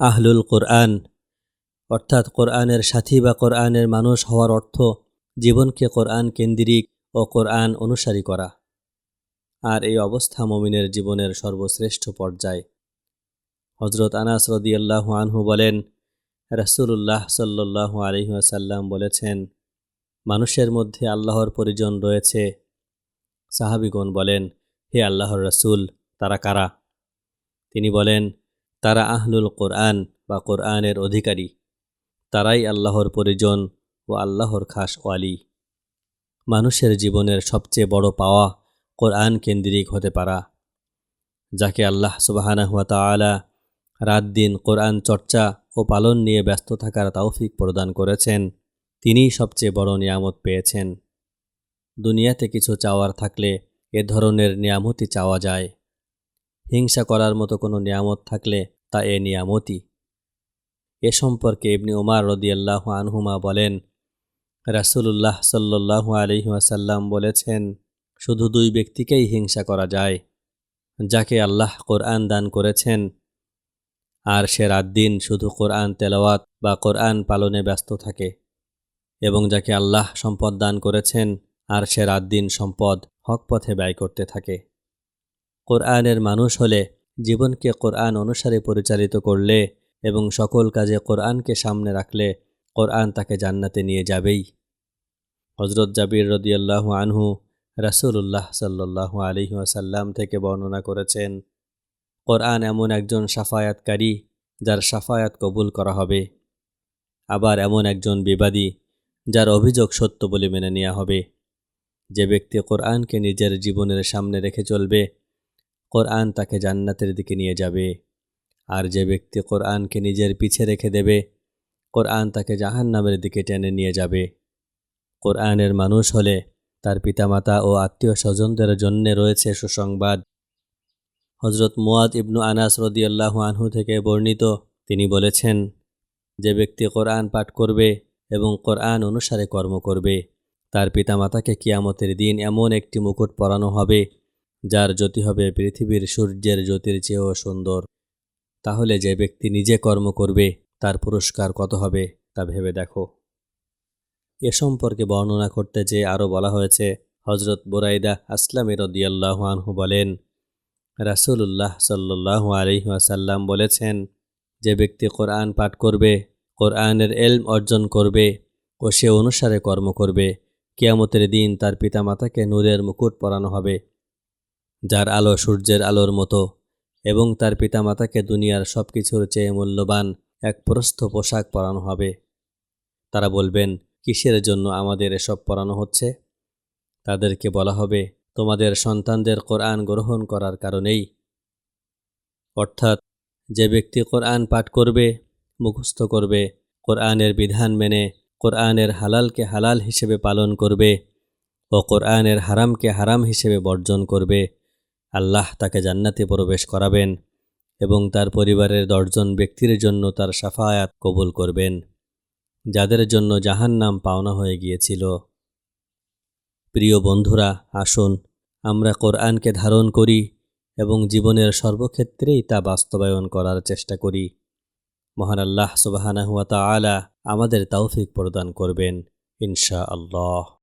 আহলুল কোরআন। অর্থাৎ কোরআনের সাথী বা কোরআনের মানুষ হওয়ার অর্থ জীবনকে কোরআন কেন্দ্রিক ও কোরআন অনুসারী করা। আর এই অবস্থা মমিনের জীবনের সর্বশ্রেষ্ঠ পর্যায়। হজরত আনাস রদিয়াল্লাহু আনহু বলেন, রাসূলুল্লাহ সাল্লাল্লাহু আলাইহি ওয়াসাল্লাম বলেছেন, মানুষের মধ্যে আল্লাহর পরিজন রয়েছে। সাহাবিগণ বলেন, হে আল্লাহর রাসূল, তারা কারা? তিনি বলেন তারা আহলুল কোরআন বা কোরআনের অধিকারী। তারাই আল্লাহর পরিজন ও আল্লাহর খাস ওয়ালি। মানুষের জীবনের সবচেয়ে বড় পাওয়া কোরআন কেন্দ্রিক হতে পারা। যাকে আল্লাহ সুবাহানাহ তাআলা রাত দিন কোরআন চর্চা ও পালন নিয়ে ব্যস্ত থাকার তৌফিক প্রদান করেছেন, তিনিই সবচেয়ে বড় নিয়ামত পেয়েছেন। দুনিয়াতে কিছু চাওয়ার থাকলে এ ধরনের নিয়ামতই চাওয়া যায়। হিংসা করার মতো কোনো নিয়ামত থাকলে তা এ নিয়ামতই। এ সম্পর্কে ইবনি উমার রদিয়াল্লাহ আনহুমা বলেন, রাসুলুল্লাহ সাল্লু আলহিহাসাল্লাম বলেছেন, শুধু দুই ব্যক্তিকেই হিংসা করা যায়, যাকে আল্লাহ কোরআন দান করেছেন আর সে রাত দিন শুধু কোরআন তেলাওয়াত বা কোরআন পালনে ব্যস্ত থাকে, এবং যাকে আল্লাহ সম্পদ দান করেছেন আর সে রাত দিন সম্পদ হক পথে ব্যয় করতে থাকে। কোরআনের মানুষ হলে জীবনকে কোরআন অনুসারে পরিচালিত করলে এবং সকল কাজে কোরআনকে সামনে রাখলে কোরআন তাকে জান্নাতে নিয়ে যাবেই। হজরত জাবির রদিয়াল্লাহ আনহু রাসুল্লাহ সাল্লাহ আলহি আসাল্লাম থেকে বর্ণনা করেছেন, কোরআন এমন একজন সাফায়াতকারী যার সাফায়াত কবুল করা হবে। আবার এমন একজন বিবাদী যার অভিযোগ সত্য বলে মেনে নেওয়া হবে। যে ব্যক্তি কোরআনকে নিজের জীবনের সামনে রেখে চলবে কোরআন তাকে জান্নাতের দিকে নিয়ে যাবে। আর যে ব্যক্তি কোরআনকে নিজের পিছে রেখে দেবে, কোরআন তাকে জাহান নামের দিকে টেনে নিয়ে যাবে। কোরআনের মানুষ হলে তার পিতামাতা ও আত্মীয় স্বজনদের জন্যে রয়েছে সুসংবাদ। হজরত মুয়াদ ইবনু আনাস রদিয়াল্লাহ আনহু থেকে বর্ণিত, তিনি বলেছেন, যে ব্যক্তি কোরআন পাঠ করবে এবং কোরআন অনুসারে কর্ম করবে, তার পিতামাতাকে কিয়ামতের দিন এমন একটি মুকুট পরানো হবে যার জ্যোতি হবে পৃথিবীর সূর্যের জ্যোতির চেয়েও সুন্দর। তাহলে যে ব্যক্তি নিজে কর্ম করবে, তার পুরস্কার কত হবে, তা ভেবে দেখো। এ সম্পর্কে বর্ণনা করতে যে আরও বলা হয়েছে হজরত বোরাইদা আসলামী রদিয়াল্লাহ আনহু বলেন রাসুল্লাহ সাল্লাহ আলহিহাসাল্লাম বলেছেন, যে ব্যক্তি কোরআন পাঠ করবে, কোরআনের এলম অর্জন করবে ও সে অনুসারে কর্ম করবে, কিয়ামতের দিন তার পিতামাতাকে নূরের মুকুট পরানো হবে। যার আলো সূর্যের আলোর মতো এবং তার পিতামাতাকে দুনিয়ার সব কিছুর চেয়ে মূল্যবান এক প্রস্থ পোশাক পরানো হবে। তারা বলবেন, কিসের জন্য আমাদের এসব পরানো হচ্ছে? তাদেরকে বলা হবে, তোমাদের সন্তানদের কোরআন গ্রহণ করার কারণেই। অর্থাৎ, যে ব্যক্তি কোরআন পাঠ করবে, মুখস্থ করবে, কোরআনের বিধান মেনে কোরআনের হালালকে হালাল হিসেবে পালন করবে ও কোরআনের হারামকে হারাম হিসেবে বর্জন করবে আল্লাহ তাকে জান্নাতে প্রবেশ করাবেন এবং তার পরিবারের দশজন ব্যক্তির জন্য তার সাফায়াত কবুল করবেন, যাদের জন্য জাহান্নাম পাওনা হয়ে গিয়েছিল। প্রিয় বন্ধুরা, আসুন, আমরা কোরআনকে ধারণ করি এবং জীবনের সর্বক্ষেত্রেই তা বাস্তবায়ন করার চেষ্টা করি। মহান আল্লাহ সুবাহানাহুয়া তালা আমাদের তৌফিক প্রদান করবেন ইনশা আল্লাহ